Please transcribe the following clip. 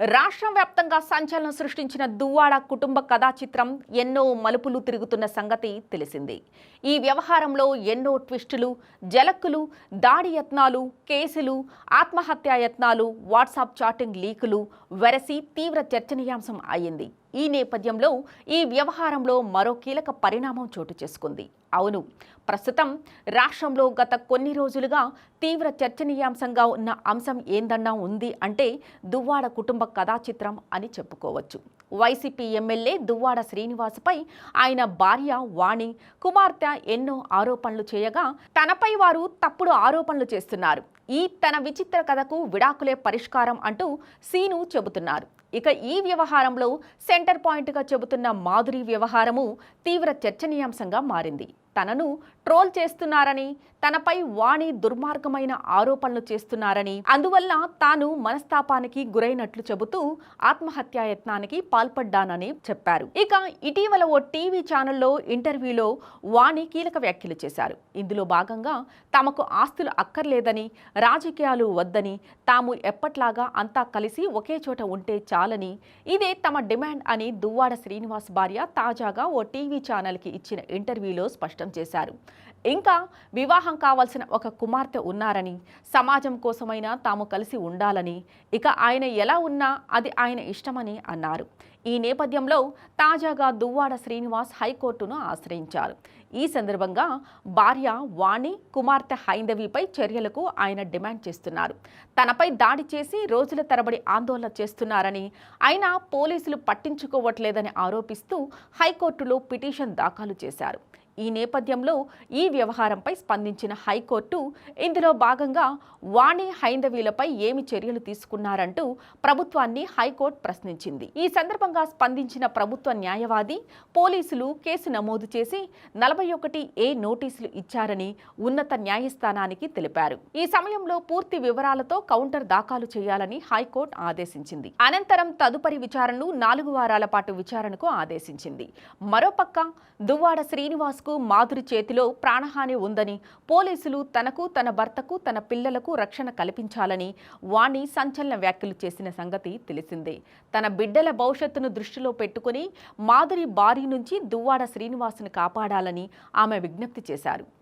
రాష్ట్రం వ్యాప్తంగా సంచలనం సృష్టించిన దువ్వాడ కుటుంబ కథా చిత్రం ఎన్నో మలుపులు తిరుగుతున్న సంగతి తెలిసింది. ఈ వ్యవహారంలో ఎన్నో ట్విస్టులు జలక్కులు దాడి యత్నాలు కేసులు ఆత్మహత్యా యత్నాలు వాట్సాప్ చాటింగ్ లీకులు వెరసి తీవ్ర చర్చనీయాంశం అయింది ఈ నేపథ్యంలో ఈ వ్యవహారంలో మరో కీలక పరిణామం చోటు చేసుకుంది. అవును ప్రస్తుతం రాష్ట్రంలో గత కొన్ని రోజులుగా తీవ్ర చర్చనీయాంశంగా ఉన్న అంశం ఏందన్నా ఉంది అంటే దువ్వాడ కుటుంబ కథా చిత్రం అని చెప్పుకోవచ్చు. వైసీపీ ఎమ్మెల్యే దువ్వాడ శ్రీనివాస్పై ఆయన భార్య వాణి కుమార్తె ఎన్నో ఆరోపణలు చేయగా తనపై వారు తప్పుడు ఆరోపణలు చేస్తున్నారు. ఈ తన విచిత్ర కథకు విడాకులే పరిష్కారం అంటూ సీను చెబుతున్నారు. ఇక ఈ వ్యవహారంలో సెంటర్ పాయింట్గా చెబుతున్న మాధురి వ్యవహారము తీవ్ర చర్చనీయాంశంగా మారింది. తనను ట్రోల్ చేస్తున్నారని తనపై వాణి దుర్మార్గమైన ఆరోపణలు చేస్తున్నారని అందువల్ల తాను మనస్తాపానికి గురైనట్లు చెబుతూ ఆత్మహత్యాయత్నానికి పాల్పడ్డానని చెప్పారు. ఇక ఇటీవల ఓ టీవీ ఛానల్లో ఇంటర్వ్యూలో వాణి కీలక వ్యాఖ్యలు చేశారు. ఇందులో భాగంగా తమకు ఆస్తులు అక్కర్లేదని రాజకీయాలు వద్దని తాము ఎప్పట్లాగా అంతా కలిసి ఒకే చోట ఉంటే చాలని ఇదే తమ డిమాండ్ అని దువ్వాడ శ్రీనివాస్ భార్య తాజాగా ఓ టీవీ ఛానల్కి ఇచ్చిన ఇంటర్వ్యూలో స్పష్టం చేశారు. ఇంకా వివాహం కావాల్సిన ఒక కుమార్తె ఉన్నారని సమాజం కోసమైనా తాము కలిసి ఉండాలని ఇక ఆయన ఎలా ఉన్నా అది ఆయన ఇష్టమని అన్నారు. ఈ నేపథ్యంలో తాజాగా దువ్వాడ శ్రీనివాస్ హైకోర్టును ఆశ్రయించారు. ఈ సందర్భంగా భార్య వాణి కుమార్తె హైందవిపై చర్యలకు ఆయన డిమాండ్ చేస్తున్నారు. తనపై దాడి చేసి రోజుల తరబడి ఆందోళన చేస్తున్నారని అయినా పోలీసులు పట్టించుకోవట్లేదని ఆరోపిస్తూ హైకోర్టులో పిటిషన్ దాఖలు చేశారు. ఈ నేపథ్యంలో ఈ వ్యవహారంపై స్పందించిన హైకోర్టు ఇందులో భాగంగా వాణి హైందవీలపై ఏమి చర్యలు తీసుకున్నారంటూ ప్రభుత్వాన్ని హైకోర్టు ప్రశ్నించింది. ఈ సందర్భంగా స్పందించిన ప్రభుత్వ న్యాయవాది పోలీసులు కేసు నమోదు చేసి నలభై ఒకటి ఏ నోటీసులు ఇచ్చారని ఉన్నత న్యాయస్థానానికి తెలిపారు. ఈ సమయంలో పూర్తి వివరాలతో కౌంటర్ దాఖలు చేయాలని హైకోర్టు ఆదేశించింది. అనంతరం తదుపరి విచారణను నాలుగు వారాల పాటు విచారణకు ఆదేశించింది. మరోపక్క దువ్వాడ శ్రీనివాస్కు మాధురి చేతిలో ప్రాణహాని ఉందని పోలీసులు తనకు తన భర్తకు తన పిల్లలకు రక్షణ కల్పించాలని వాణి సంచలన వ్యాఖ్యలు చేసిన సంగతి తెలిసిందే. తన బిడ్డల భవిష్యత్తును దృష్టిలో పెట్టుకుని మాధురి బారి నుంచి దువ్వాడ శ్రీనివాసును కాపాడాలని ఆమె విజ్ఞప్తి చేశారు.